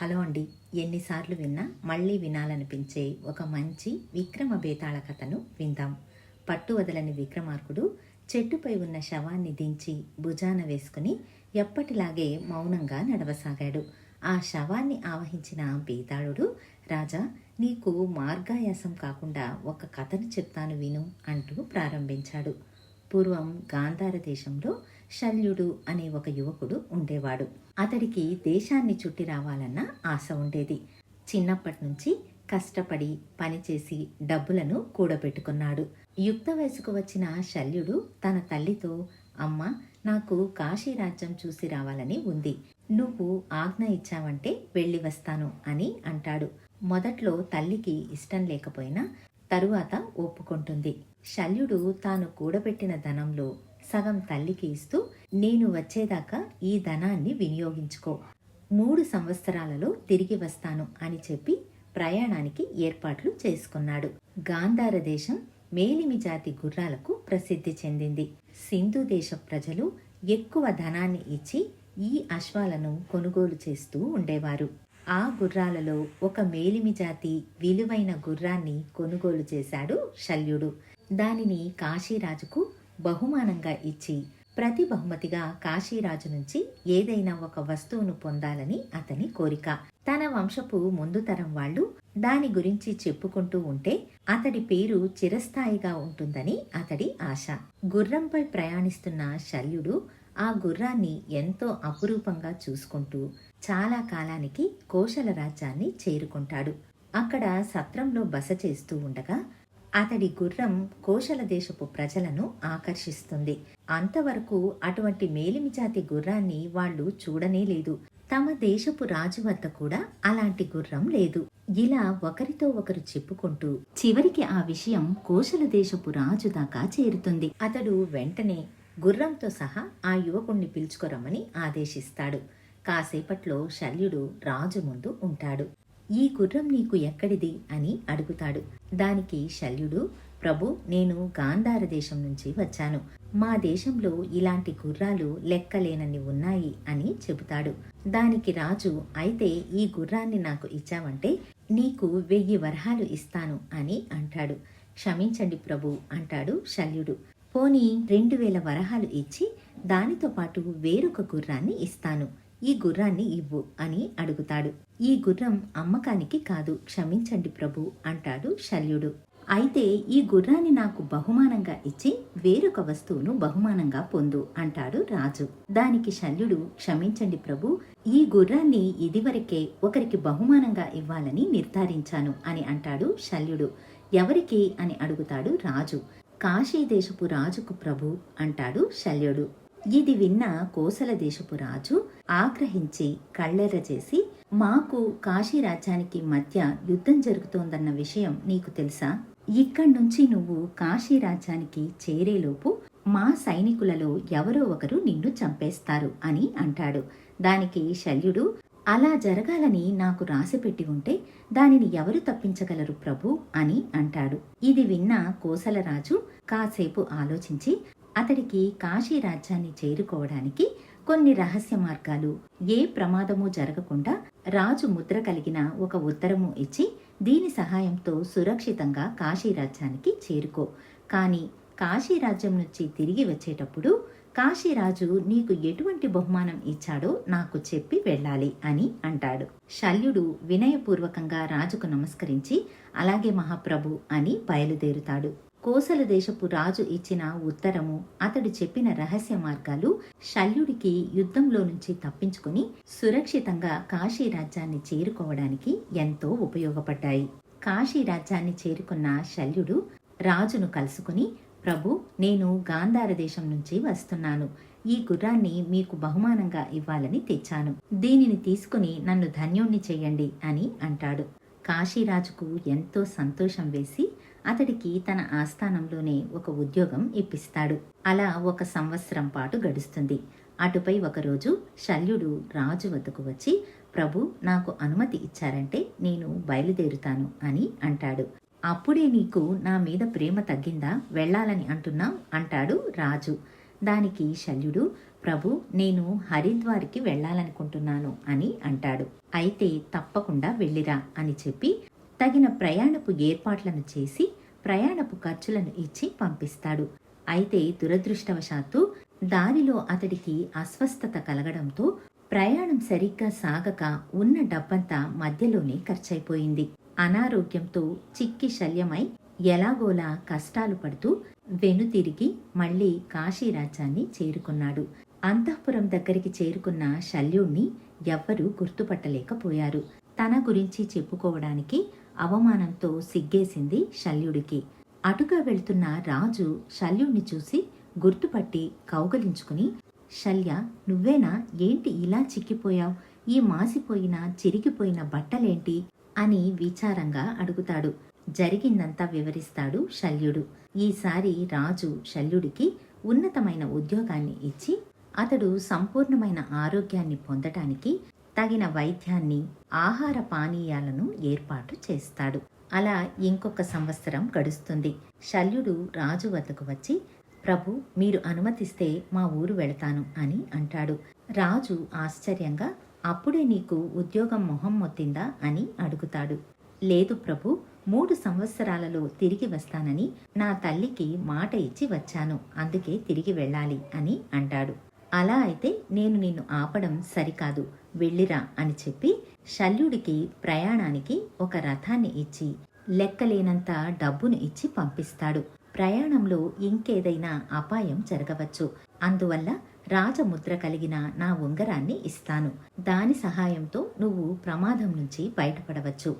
Hello అండి. ఎన్నిసార్లు విన్నా మళ్ళీ వినాలనిపించే ఒక మంచి విక్రమ బేతాళ కథను విందాం. పట్టు వదలని విక్రమార్కుడు చెట్టుపై ఉన్న శవాన్ని దించి భుజాన వేసుకుని ఎప్పటిలాగే మౌనంగా నడవసాగాడు. ఆ శవాన్ని ఆవహించిన బేతాళుడు రాజా నీకు మార్గాయాసం కాకుండా ఒక కథను చెప్తాను విను అంటూ ప్రారంభించాడు. పూర్వం గాంధార దేశంలో శల్యుడు అనే ఒక యువకుడు ఉండేవాడు. అతడికి దేశాన్ని చుట్టి రావాలన్న ఆశ ఉండేది. చిన్నప్పటి నుంచి కష్టపడి పనిచేసి డబ్బులను కూడబెట్టుకున్నాడు. యుక్త వయసుకు వచ్చిన శల్యుడు తన తల్లితో అమ్మ నాకు కాశీ రాజ్యం చూసి రావాలని ఉంది. నువ్వు ఆజ్ఞ ఇచ్చావంటే వెళ్ళి వస్తాను అని అంటాడు. మొదట్లో తల్లికి ఇష్టం లేకపోయినా తరువాత ఒప్పుకుంటుంది. శల్యుడు తాను కూడబెట్టిన ధనంలో సగం తల్లికి ఇస్తూ నేను వచ్చేదాకా ఈ ధనాన్ని వినియోగించుకో. మూడు సంవత్సరాలలో తిరిగి వస్తాను అని చెప్పి ప్రయాణానికి ఏర్పాట్లు చేసుకున్నాడు. గాంధార దేశం మేలిమి జాతి గుర్రాలకు ప్రసిద్ధి చెందింది. సింధు దేశ ప్రజలు ఎక్కువ ధనాన్ని ఇచ్చి ఈ అశ్వాలను కొనుగోలు చేస్తూ ఉండేవారు. ఆ గుర్రాలలో ఒక మేలిమి జాతి విలువైన గుర్రాన్ని కొనుగోలు చేశాడు శల్యుడు. దానిని కాశీరాజుకు బహుమానంగా ఇచ్చి ప్రతి బహుమతిగా కాశీరాజు నుంచి ఏదైనా ఒక వస్తువును పొందాలని అతని కోరిక. తన వంశపు ముందు తరం వాళ్ళు దాని గురించి చెప్పుకుంటూ ఉంటే అతడి పేరు చిరస్థాయిగా ఉంటుందని అతడి ఆశ. గుర్రంపై ప్రయాణిస్తున్న శల్యుడు ఆ గుర్రాన్ని ఎంతో అపురూపంగా చూసుకుంటూ చాలా కాలానికి కోశల రాజ్యాన్ని చేరుకుంటాడు. అక్కడ సత్రంలో బస చేస్తూ ఉండగా అతడి గుర్రం కోశల దేశపు ప్రజలను ఆకర్షిస్తుంది. అంతవరకు అటువంటి మేలిమి జాతి గుర్రాన్ని వాళ్ళు చూడనే లేదు. తమ దేశపు రాజు వద్ద కూడా అలాంటి గుర్రం లేదు. ఇలా ఒకరితో ఒకరు చెప్పుకుంటూ చివరికి ఆ విషయం కోశల దేశపు రాజు దాకా చేరుతుంది. అతడు వెంటనే గుర్రంతో సహా ఆ యువకుణ్ణి పిలుచుకోరమ్మని ఆదేశిస్తాడు. కాసేపట్లో శల్యుడు రాజు ముందు ఉంటాడు. ఈ గుర్రం నీకు ఎక్కడిది? అని అడుగుతాడు. దానికి శల్యుడు ప్రభు నేను గాంధార దేశం నుంచి వచ్చాను. మా దేశంలో ఇలాంటి గుర్రాలు లెక్కలేనన్ని ఉన్నాయి అని చెబుతాడు. దానికి రాజు అయితే ఈ గుర్రాన్ని నాకు ఇచ్చావంటే నీకు వెయ్యి వరహాలు ఇస్తాను అని అంటాడు. క్షమించండి ప్రభు అంటాడు శల్యుడు. పోనీ రెండు వేల వరహాలు ఇచ్చి దానితో పాటు వేరొక గుర్రాన్ని ఇస్తాను. ఈ గుర్రాన్ని ఇవ్వు అని అడుగుతాడు. ఈ గుర్రం అమ్మకానికి కాదు క్షమించండి ప్రభు అంటాడు శల్యుడు. అయితే ఈ గుర్రాన్ని నాకు బహుమానంగా ఇచ్చి వేరొక వస్తువును బహుమానంగా పొందు అంటాడు రాజు. దానికి శల్యుడు క్షమించండి ప్రభు ఈ గుర్రాన్ని ఇదివరకే ఒకరికి బహుమానంగా ఇవ్వాలని నిర్ధారించాను అని అంటాడు శల్యుడు. ఎవరికి అని అడుగుతాడు రాజు. కాశీ దేశపు రాజుకు ప్రభు అంటాడు శల్యుడు. ఇది విన్న కోసల దేశపు రాజు ఆగ్రహించి కళ్ళెర చేసి మాకు కాశీ రాజ్యానికి మధ్య యుద్ధం జరుగుతోందన్న విషయం నీకు తెలుసా? ఇక్కడి నుంచి నువ్వు కాశీ రాజ్యానికి చేరేలోపు మా సైనికులలో ఎవరో ఒకరు నిన్ను చంపేస్తారు అని అంటాడు. దానికి శల్యుడు అలా జరగాలని నాకు రాసిపెట్టి ఉంటే దానిని ఎవరు తప్పించగలరు ప్రభు అని అంటాడు. ఇది విన్న కోసలరాజు కాసేపు ఆలోచించి అతడికి కాశీ రాజ్యాన్ని చేరుకోవడానికి కొన్ని రహస్య మార్గాలు ఏ ప్రమాదము జరగకుండా రాజు ముద్ర కలిగిన ఒక ఉత్తరము ఇచ్చి దీని సహాయంతో సురక్షితంగా కాశీ రాజ్యానికి చేరుకో. కానీ కాశీరాజ్యం నుంచి తిరిగి వచ్చేటప్పుడు కాశీరాజు నీకు ఎటువంటి బహుమానం ఇచ్చాడో నాకు చెప్పి వెళ్ళాలి అని అంటాడు. శల్యుడు వినయపూర్వకంగా రాజుకు నమస్కరించి అలాగే మహాప్రభు అని బయలుదేరుతాడు. కోసల దేశపు రాజు ఇచ్చిన ఉత్తరము అతడు చెప్పిన రహస్య మార్గాలు శల్యుడికి యుద్ధంలో నుంచి తప్పించుకుని సురక్షితంగా కాశీ రాజ్యాన్ని చేరుకోవడానికి ఎంతో ఉపయోగపడ్డాయి. కాశీ రాజ్యాన్ని చేరుకున్న శల్యుడు రాజును కలుసుకుని ప్రభు నేను గాంధార దేశం నుంచి వస్తున్నాను. ఈ గుర్రాన్ని మీకు బహుమానంగా ఇవ్వాలని తెచ్చాను. దీనిని తీసుకుని నన్ను ధన్యుణ్ణి చేయండి అని అంటాడు. కాశీరాజుకు ఎంతో సంతోషం వేసి అతడికి తన ఆస్థానంలోనే ఒక ఉద్యోగం ఇప్పిస్తాడు. అలా ఒక సంవత్సరం పాటు గడుస్తుంది. అటుపై ఒకరోజు శల్యుడు రాజు వద్దకు వచ్చి ప్రభు నాకు అనుమతి ఇచ్చారంటే నేను బయలుదేరుతాను అని అంటాడు. అప్పుడే నీకు నా మీద ప్రేమ తగ్గిందా? వెళ్ళాలని అంటున్నాం అంటాడు రాజు. దానికి శల్యుడు ప్రభు నేను హరిద్వార్కి వెళ్ళాలనుకుంటున్నాను అని అంటాడు. అయితే తప్పకుండా వెళ్ళిరా అని చెప్పి తగిన ప్రయాణపు ఏర్పాట్లను చేసి ప్రయాణపు ఖర్చులను ఇచ్చి పంపిస్తాడు. అయితే దురదృష్టవశాత్తు దారిలో అతడికి అస్వస్థత కలగడంతో ప్రయాణం సరిగ్గా సాగక ఉన్న డబ్బంతా మధ్యలోనే ఖర్చయిపోయింది అనారోగ్యంతో చిక్కి శల్యమై ఎలాగోలా కష్టాలు పడుతూ వెనుతిరిగి మళ్ళీ కాశీరాజ్యాన్ని చేరుకున్నాడు. అంతఃపురం దగ్గరికి చేరుకున్న శల్యుణ్ణి ఎవ్వరూ గుర్తుపట్టలేకపోయారు. తన గురించి చెప్పుకోవడానికి అవమానంతో సిగ్గేసింది శల్యుడికి. అటుగా వెళ్తున్న రాజు శల్యుణ్ణి చూసి గుర్తుపట్టి కౌగలించుకుని శల్య నువ్వేనా? ఏంటి ఇలా చిక్కిపోయావు? ఈ మాసిపోయిన చిరిగిపోయిన బట్టలేంటి? అని విచారంగా అడుగుతాడు. జరిగిందంతా వివరిస్తాడు శల్యుడు. ఈసారి రాజు శల్యుడికి ఉన్నతమైన ఉద్యోగాన్ని ఇచ్చి అతడు సంపూర్ణమైన ఆరోగ్యాన్ని పొందటానికి తగిన వైద్యాన్ని ఆహార పానీయాలను ఏర్పాటు చేస్తాడు. అలా ఇంకొక సంవత్సరం గడుస్తుంది. శల్యుడు రాజు వద్దకు వచ్చి ప్రభు మీరు అనుమతిస్తే మా ఊరు వెళతాను అని అంటాడు. రాజు ఆశ్చర్యంగా అప్పుడే నీకు ఉద్యోగం మొహం మొత్తిందా అని అడుగుతాడు. లేదు ప్రభు మూడు సంవత్సరాలలో తిరిగి వస్తానని నా తల్లికి మాట ఇచ్చి వచ్చాను అందుకే తిరిగి వెళ్ళాలి అని అంటాడు. అలా అయితే నేను నిన్ను ఆపడం సరికాదు వెళ్ళిరా అని చెప్పి శల్యుడికి ప్రయాణానికి ఒక రథాన్ని ఇచ్చి లెక్కలేనంత డబ్బును ఇచ్చి పంపిస్తాడు. ప్రయాణంలో ఇంకేదైనా అపాయం జరగవచ్చు. అందువల్ల రాజముద్ర కలిగిన నా ఉంగరాన్ని ఇస్తాను. దాని సహాయంతో నువ్వు ప్రమాదం నుంచి బయటపడవచ్చు.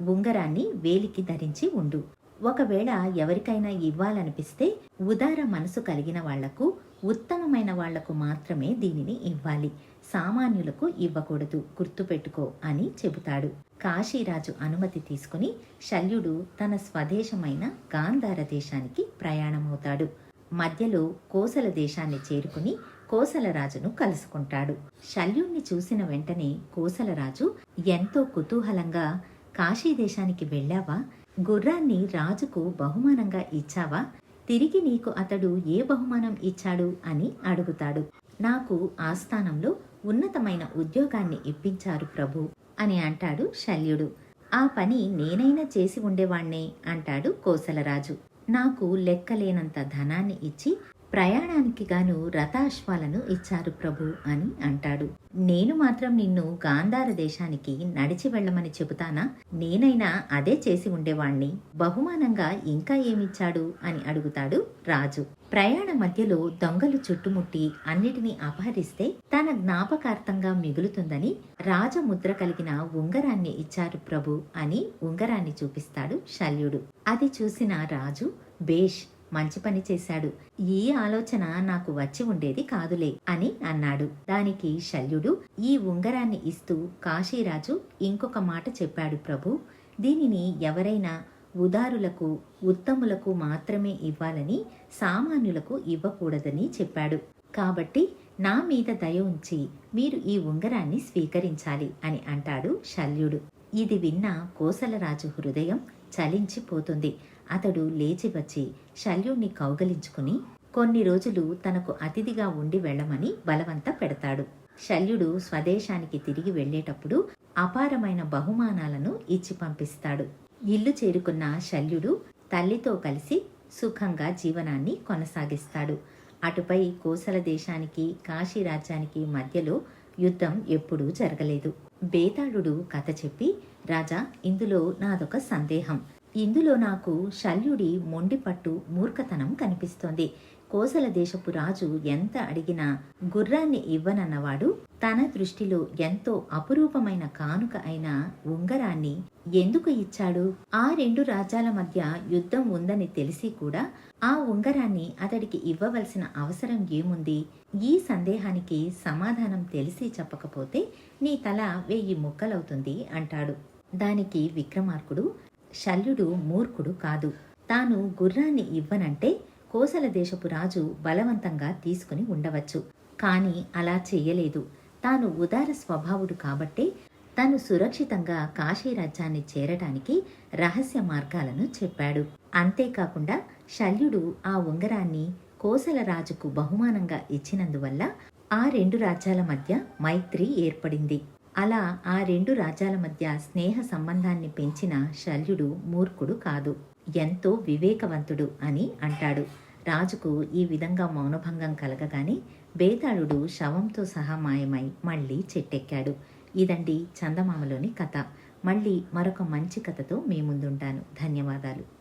ఉంగరాన్ని వేలికి ధరించి ఉండు. ఒకవేళ ఎవరికైనా ఇవ్వాలనిపిస్తే ఉదార మనసు కలిగిన వాళ్ళకు ఉత్తమమైన వాళ్ళకు మాత్రమే దీనిని ఇవ్వాలి. సామాన్యులకు ఇవ్వకూడదు గుర్తుపెట్టుకో అని చెబుతాడు. కాశీరాజు అనుమతి తీసుకుని శల్యుడు తన స్వదేశమైన గాంధార దేశానికి ప్రయాణమవుతాడు. మధ్యలో కోసల దేశాన్ని చేరుకుని కోసలరాజును కలుసుకుంటాడు. శల్యుణ్ణి చూసిన వెంటనే కోసలరాజు ఎంతో కుతూహలంగా కాశీ దేశానికి వెళ్ళావా? గుర్రాన్ని రాజుకు బహుమానంగా ఇచ్చావా? తిరిగి నీకు అతడు ఏ బహుమానం ఇచ్చాడు? అని అడుగుతాడు. నాకు ఆస్థానంలో ఉన్నతమైన ఉద్యోగాన్ని ఇప్పించారు ప్రభు అని అంటాడు శల్యుడు. ఆ పని నేనైనా చేసి ఉండేవాణ్ణే అంటాడు కోసలరాజు. నాకు లెక్కలేనంత ధనాన్ని ఇచ్చి ప్రయాణానికి గాను రథాశ్వాలను ఇచ్చారు ప్రభు అని అంటాడు. నేను మాత్రం నిన్ను గాంధార దేశానికి నడిచి వెళ్ళమని చెబుతానా? నేనైనా అదే చేసి ఉండేవాణ్ణి. బహుమానంగా ఇంకా ఏమిచ్చాడు అని అడుగుతాడు రాజు. ప్రయాణ మధ్యలో దొంగలు చుట్టుముట్టి అన్నిటినీ అపహరిస్తే తన జ్ఞాపకార్థంగా మిగులుతుందని రాజముద్ర కలిగిన ఉంగరాన్ని ఇచ్చారు ప్రభు అని ఉంగరాన్ని చూపిస్తాడు శల్యుడు. అది చూసిన రాజు బేష్ మంచి పని చేశాడు. ఈ ఆలోచన నాకు వచ్చి ఉండేది కాదులే అని అన్నాడు. దానికి శల్యుడు ఈ ఉంగరాన్ని ఇస్తూ కాశీరాజు ఇంకొక మాట చెప్పాడు ప్రభు. దీనిని ఎవరైనా ఉదారులకు ఉత్తములకు మాత్రమే ఇవ్వాలని సామాన్యులకు ఇవ్వకూడదని చెప్పాడు. కాబట్టి నా మీద దయ ఉంచి మీరు ఈ ఉంగరాన్ని స్వీకరించాలి అని అంటాడు శల్యుడు. ఇది విన్న కోసలరాజు హృదయం చలించిపోతుంది. అతడు లేచి వచ్చి శల్యుణ్ణి కౌగలించుకుని కొన్ని రోజులు తనకు అతిథిగా ఉండి వెళ్ళమని బలవంత పెడతాడు. శల్యుడు స్వదేశానికి తిరిగి వెళ్ళేటప్పుడు అపారమైన బహుమానాలను ఇచ్చి పంపిస్తాడు. ఇల్లు చేరుకున్న శల్యుడు తల్లితో కలిసి సుఖంగా జీవనాన్ని కొనసాగిస్తాడు. అటుపై కోసల దేశానికి కాశీ రాజ్యానికి మధ్యలో యుద్ధం ఎప్పుడూ జరగలేదు. బేతాళుడు కథ చెప్పి రాజా ఇందులో నాదొక సందేహం. ఇందులో నాకు శల్యుడి మొండిపట్టు మూర్ఖతనం కనిపిస్తోంది. కోసల దేశపు రాజు ఎంత అడిగినా గుర్రాన్ని ఇవ్వనన్నవాడు తన దృష్టిలో ఎంతో అపురూపమైన కానుక అయిన ఉంగరాన్ని ఎందుకు ఇచ్చాడు? ఆ రెండు రాజ్యాల మధ్య యుద్ధం ఉందని తెలిసి కూడా ఆ ఉంగరాన్ని అతడికి ఇవ్వవలసిన అవసరం ఏముంది? ఈ సందేహానికి సమాధానం తెలిసి చెప్పకపోతే నీ తల వెయ్యి ముక్కలవుతుంది అంటాడు. దానికి విక్రమార్కుడు శల్యుడు మూర్ఖుడు కాదు. తాను గుర్రాన్ని ఇవ్వనంటే కోసల దేశపు రాజు బలవంతంగా తీసుకుని ఉండవచ్చు. కాని అలా చెయ్యలేదు తాను ఉదార స్వభావుడు కాబట్టే తను సురక్షితంగా కాశీ రాజ్యాన్ని చేరటానికి రహస్య మార్గాలను చెప్పాడు. అంతేకాకుండా శల్యుడు ఆ ఉంగరాన్ని కోసల రాజుకు బహుమానంగా ఇచ్చినందువల్ల ఆ రెండు రాజ్యాల మధ్య మైత్రి ఏర్పడింది. అలా ఆ రెండు రాజ్యాల మధ్య స్నేహ సంబంధాన్ని పెంచిన శల్యుడు మూర్ఖుడు కాదు. ఎంతో వివేకవంతుడు అని అంటాడు. రాజుకు ఈ విధంగా మౌనభంగం కలగగానే బేతాళుడు శవంతో సహా మాయమై మళ్ళీ చెట్టెక్కాడు. ఇదండి చందమామలోని కథ. మళ్ళీ మరొక మంచి కథతో మీ ముందుంటాను. ధన్యవాదాలు.